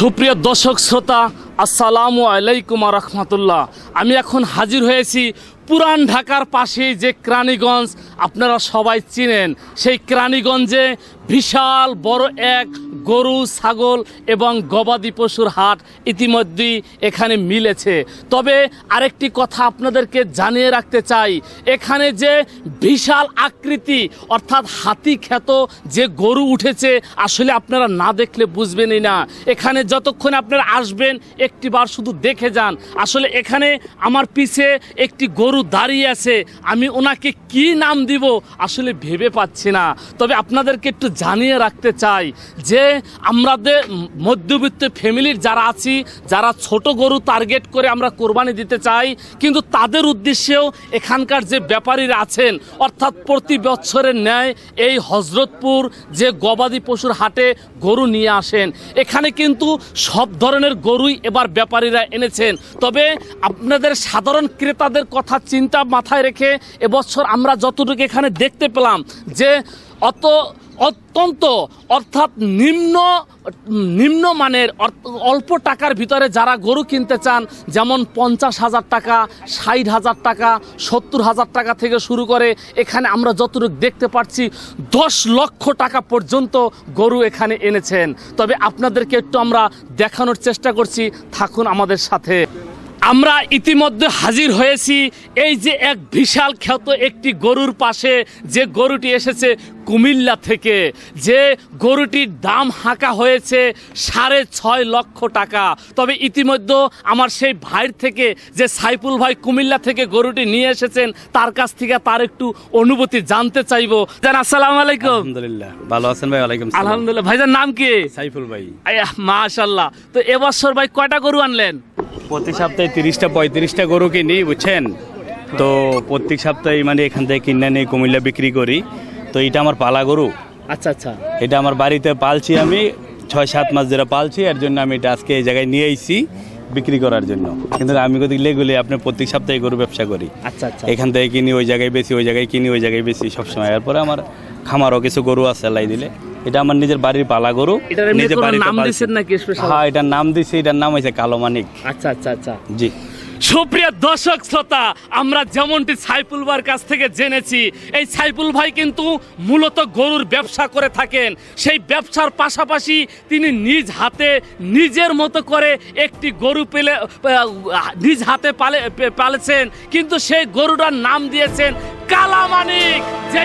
সুপ্রিয় দর্শক, শ্রোতা, আসসালামু আলাইকুম রহমতুল্লাহ। আমি এখন হাজির হয়েছি পুরান ঢাকার পাশে যে ক্রানীগঞ্জ, আপনারা সবাই চিনেন। সেই ক্রানীগঞ্জে বিশাল বড় এক গরু, ছাগল এবং গবাদি পশুর হাট ইতিমধ্যেই এখানে মিলেছে। তবে আরেকটি কথা আপনাদেরকে জানিয়ে রাখতে চাই। এখানে যে বিশাল আকৃতি, অর্থাৎ হাতি খ্যাত যে গরু উঠেছে, আসলে আপনারা না দেখলে বুঝবেনই না। এখানে যতক্ষণ আপনারা আসবেন, একটিবার শুধু দেখে যান। আসলে এখানে আমার পিছে একটি গরু দাঁড়িয়ে আছে। আমি ওনাকে কি নাম দিব, আসলে ভেবে পাচ্ছি না। তবে আপনাদেরকে একটু জানিয়ে রাখতে চাই যে আমাদের মধ্যবিত্ত ফ্যামিলির যারা আছি, যারা ছোট গরু টার্গেট করে আমরা কোরবানি দিতে চাই, কিন্তু তাদের উদ্দেশ্যেও এখানকার যে ব্যাপারীরা আছেন, অর্থাৎ প্রতি বছরের ন্যায় এই হজরতপুর যে গবাদি পশুর হাটে গরু নিয়ে আসেন। এখানে কিন্তু সব ধরনের গরুই এবার ব্যাপারীরা এনেছেন। তবে আপনাদের সাধারণ ক্রেতাদের কথা চিন্তা মাথায় রেখে এবছর আমরা যতটুকু এখানে দেখতে পেলাম যে অত অত্যন্ত, অর্থাৎ নিম্ন নিম্ন মানের অল্প টাকার ভিতরে যারা গরু কিনতে চান, যেমন পঞ্চাশ হাজার টাকা, ষাট হাজার টাকা, সত্তর হাজার টাকা থেকে শুরু করে এখানে আমরা যতটুকু দেখতে পাচ্ছি দশ লক্ষ টাকা পর্যন্ত গরু এখানে এনেছেন। তবে আপনাদেরকে একটু আমরা দেখানোর চেষ্টা করছি। থাকুন আমাদের সাথে। আমরা ইতিমধ্যে হাজির হয়েছি এই যে এক বিশাল খ্যাত একটি গরুর পাশে যে গরুটি এসেছে কুমিল্লা থেকে। যে গরুটির দাম হাঁকা হয়েছে সাড়ে ছয় লক্ষ টাকা। তবে ইতিমধ্যে আমার সেই ভাইয়ের থেকে যে সাইফুল ভাই কুমিল্লা থেকে গরুটি নিয়ে এসেছেন তার কাছ থেকে তার একটু অনুভূতি জানতে চাইব। জান আসসালাম আলাইকুম। আলহামদুলিল্লাহ। ভালো আছেন ভাই? ওয়ালাইকুম সালাম আলহামদুলিল্লাহ। ভাইজান নাম কি? সাইফুল ভাই। মাশাল্লাহ তো এবছর ভাই কয়টা গরু আনলেন? প্রতি সপ্তাহে তিরিশটা পঁয়ত্রিশটা গরু কিনি বুঝছেন? তো প্রত্যেক সপ্তাহে মানে এখান থেকে কিনে নিয়ে কুমিল্লা বিক্রি করি। তো এটা আমার পালা গরু। আচ্ছা আচ্ছা। এটা আমার বাড়িতে পালছি আমি ছয় সাত মাস ধরে পালছি এর জন্য আমি এটা আজকে এই জায়গায় নিয়ে আইছি বিক্রি করার জন্য। কিন্তু আমি যদি লেগুলি আপনি প্রত্যেক সপ্তাহে গরু ব্যবসা করি। আচ্ছা আচ্ছা। এখান থেকে কিনি ওই জায়গায় বেশি ওই জায়গায় কিনি ওই জায়গায় বেশি সবসময়। এরপরে আমার খামারও কিছু গরু আছে লাই দিলে। এটা আমার নিজের বাড়ির পালা গরু। এটার নিজের কোনো নাম পালছি। দিয়েছেন নাকি স্পেশাল হ্যাঁ এটার নাম দিছি এটার নাম হয়েছে কালো মানিক আচ্ছা আচ্ছা আচ্ছা। জি। সুপ্রিয় দর্শক শ্রোতা আমরা যেমনটি সাইফুল ভাইয়ের কাছ থেকে জেনেছি এই সাইফুল ভাই কিন্তু মূলত গরুর ব্যবসা করে থাকেন। সেই ব্যবসার পাশাপাশি তিনি নিজ হাতে নিজের মতো করে একটি গরু পেলে নিজ হাতে পালে পালেছেন। কিন্তু সেই গরুটার নাম দিয়েছেন কালামানিক। যে